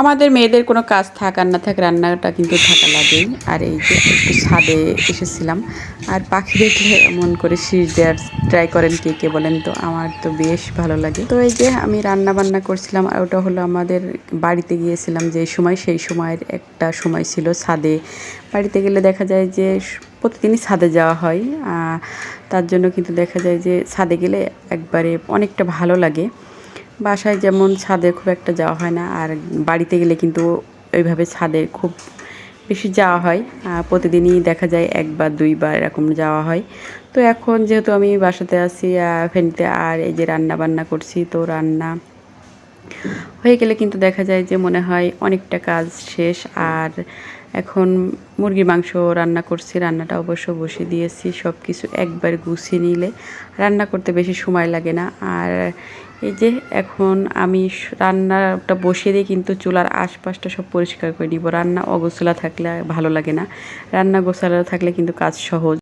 আমাদের মেয়েদের কোনো কাজ থাক আর না থাক, রান্নাটা কিন্তু থাকা লাগেই। আর এই যে একটু ছাদে এসেছিলাম, আর পাখি দেখলে এমন করে শীষ দেওয়ার ট্রাই করেন কে কে বলেন তো, আমার তো বেশ ভালো লাগে। তো এই যে আমি রান্না বান্না করছিলাম, আর ওটা হলো আমাদের বাড়িতে গিয়েছিলাম যে সময়, সেই সময়ের একটা সময় ছিল ছাদে। বাড়িতে গেলে দেখা যায় যে প্রতিদিনই ছাদে যাওয়া হয় তার জন্য কিন্তু দেখা যায় যে ছাদে গেলে একবারে অনেকটা ভালো লাগে। বাসায় যেমন ছাদে খুব একটা যাওয়া হয় না, আর বাড়িতে গেলে কিন্তু ওইভাবে ছাদে খুব বেশি যাওয়া হয়। প্রতিদিনই দেখা যায় একবার দুইবার এরকম যাওয়া হয়। তো এখন যেহেতু আমি বাসাতে আছি ফেনীতে আর এই যে রান্না বান্না করছি, তো রান্না হয়ে গেলে কিন্তু দেখা যায় যে মনে হয় অনেকটা কাজ শেষ। আর এখন মুরগির মাংস রান্না করছি, রান্নাটা অবশ্য বসিয়ে দিয়েছি সব কিছু একবার গুছিয়ে নিলে রান্না করতে বেশি সময় লাগে না। আর এই যে এখন আমি রান্নাটা বসিয়ে দিয়ে কিন্তু চুলার আশপাশটা সব পরিষ্কার করে নিব। রান্না অগোছলা থাকলে ভালো লাগে না। রান্না গোছালো থাকলে কিন্তু কাজ সহজ।